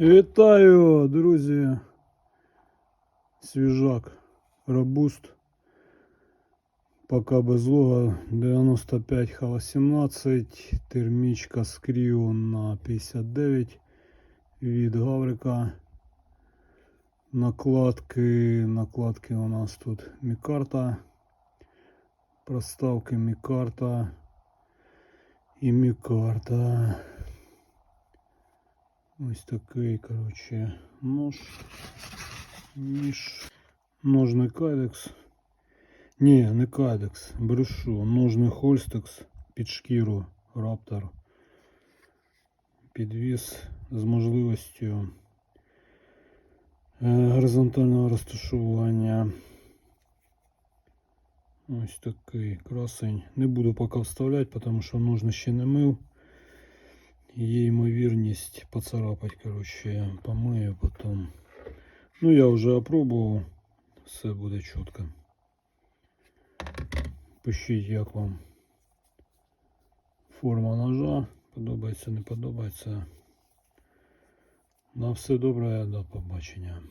Вітаю, друзі. Свіжак. Робуст. Пока без лога 95 Х18. Термічка з Кріо на 59 від Гаврика. Накладки. Накладки у нас тут Мікарта. Проставки Мікарта. І Мікарта. Ось такий, коротше, нож. Ніж. Ножний кайдекс. Ні, не кайдекс. Брешу. Ножний хольстекс під шкіру Раптор. Підвіз з можливістю е, горизонтального розташування. Ось такий красень. Не буду поки вставляти, тому що ножни ще не мив. Є ймовірність поцарапать, коротше, помию потім. Ну, я вже опробував, все буде чітко. Пишіть, як вам форма ножа. Подобається, не подобається. На все добре, до побачення.